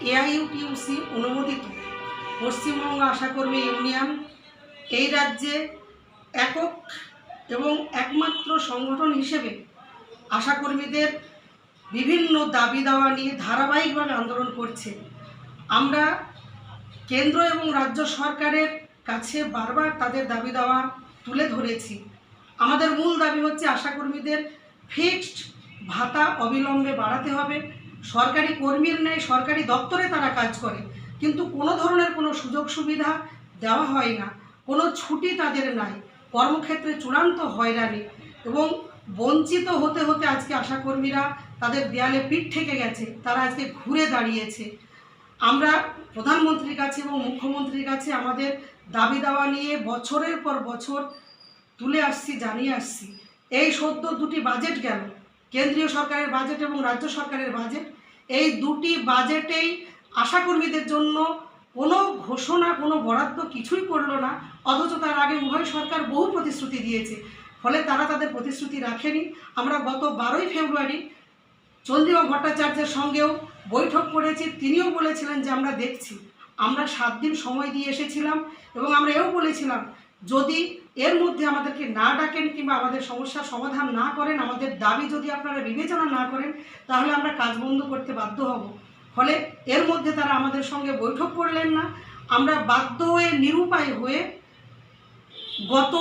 তথাকথিত পশ্চিমবঙ্গ আশাকর্মী ইউনিয়ন এই রাজ্যে একক এবং একমাত্র সংগঠন হিসেবে আশাকর্মীদের বিভিন্ন দাবি দাওয়া নিয়ে ধারাবাহিকভাবে আন্দোলন করছে। আমরা কেন্দ্র এবং রাজ্য সরকারের কাছে বারবার তাদের দাবি দাওয়া তুলে ধরেছি। আমাদের মূল দাবি হচ্ছে আশাকর্মীদের ফিক্সড ভাতা অবিলম্বে বাড়াতে হবে। সরকারি কর্মীর নেই, সরকারি দপ্তরে তারা কাজ করে। কিন্তু কোনো ধরনের কোনো সুযোগ সুবিধা দেওয়া হয় না। কোনো ছুটি তাদের নাই। কর্মক্ষেত্রে চূড়ান্ত হয়রানি। এবং বঞ্চিত হতে হতে আজকে আশাকর্মীরা তাদের দেয়ালে পিঠ ঠেকে গেছে। তারা আজকে ঘুরে দাঁড়িয়েছে। আমরা প্রধানমন্ত্রীর কাছে এবং মুখ্যমন্ত্রীর কাছে আমাদের দাবি দাওয়া নিয়ে বছরের পর বছর তুলে আসছি, জানিয়ে আসছি। এই সদ্য দুটি বাজেট গেল। কেন্দ্রীয় সরকারের বাজেট এবং রাজ্য সরকারের বাজেট এই দুটি বাজেটেই আশাকর্মীদের জন্য কোনো ঘোষণা, কোনো বরাদ্দ কিছুই করল না, অথচ তার আগে উভয় সরকার বহু প্রতিশ্রুতি দিয়েছে, ফলে তারা তাদের প্রতিশ্রুতি রাখেনি। আমরা গত বারোই ফেব্রুয়ারি চন্দ্রিমা ভট্টাচার্যের সঙ্গেও বৈঠক করেছি, তিনিও বলেছিলেন যে আমরা দেখছি। আমরা সাত দিন সময় দিয়ে এসেছিলাম এবং আমরা এও বলেছিলাম যদি এর মধ্যে আমাদেরকে না ডাকেন কিংবা আমাদের সমস্যার সমাধান না করেন, আমাদের দাবি যদি আপনারা বিবেচনা না করেন, তাহলে আমরা কাজ বন্ধ করতে বাধ্য হব। ফলে এর মধ্যে তারা আমাদের সঙ্গে বৈঠক করলেন না। আমরা বাধ্য হয়ে, নিরুপায় হয়ে গত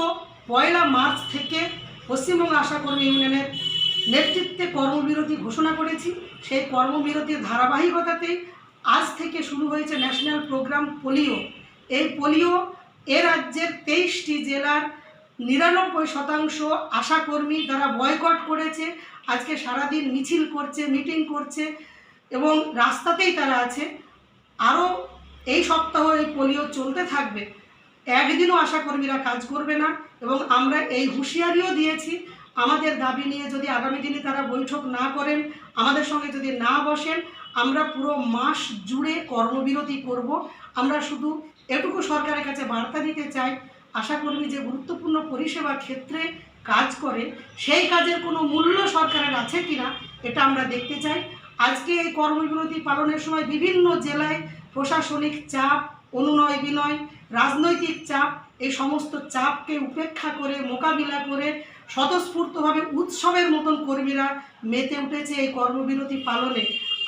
পয়লা মার্চ থেকে পশ্চিমবঙ্গ আশাকর্মী ইউনিয়নের নেতৃত্বে কর্মবিরতি ঘোষণা করেছি। সেই কর্মবিরতির ধারাবাহিকতাতেই আজ থেকে শুরু হয়েছে ন্যাশনাল প্রোগ্রাম পোলিও। এই পোলিও এ রাজ্যের তেইশটি জেলার নিরানব্বই শতাংশ আশাকর্মী তারা বয়কট করেছে, আজকে সারাদিন মিছিল করছে, মিটিং করছে এবং রাস্তাতেই তারা আছে। আরও এই সপ্তাহ এই পোলিও চলতে থাকবে। একদিনও আশাকর্মীরা কাজ করবে না এবং আমরা এই হুঁশিয়ারিও দিয়েছি, আমাদের দাবি নিয়ে যদি আগামী দিনে তারা বৈঠক না করেন, আমাদের সঙ্গে যদি না বসেন, আমরা পুরো মাস জুড়ে কর্মবিরতি করব। আমরা শুধু এটুকু সরকারের কাছে বার্তা দিতে চাই। আশাকর্মী যে গুরুত্বপূর্ণ পরিষেবা ক্ষেত্রে কাজ করে, সেই কাজের কোনো মূল্য সরকারের আছে কিনা এটা আমরা দেখতে চাই। আজকে এই কর্মবিরতি পালনের সময় বিভিন্ন জেলায় প্রশাসনিক চাপ, অনুনয় বিনয়, রাজনৈতিক চাপ, এই সমস্ত চাপকে উপেক্ষা করে, মোকাবিলা করে, স্বতঃস্ফূর্তভাবে উৎসবের মতন কর্মীরা মেতে উঠেছে এই কর্মবিরতি পালনে।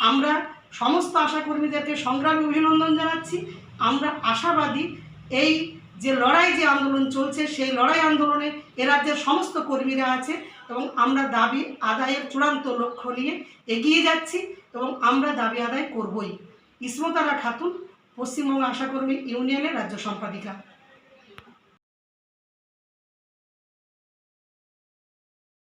আমরা সমস্ত আশাকর্মীদেরকে সংগ্রামী অভিনন্দন জানাচ্ছি। আমরা আশাবাদী এই যে লড়াই যে আন্দোলন চলছে, সেই লড়াই আন্দোলনে এ রাজ্যের সমস্ত কর্মীরা আছে এবং আমরা দাবি আদায়ের চূড়ান্ত লক্ষ্য নিয়ে এগিয়ে যাচ্ছি এবং আমরা দাবি আদায় করবই। ইসমতারা খাতুন, পশ্চিমবঙ্গ আশাকর্মী ইউনিয়নের রাজ্য সম্পাদিকা।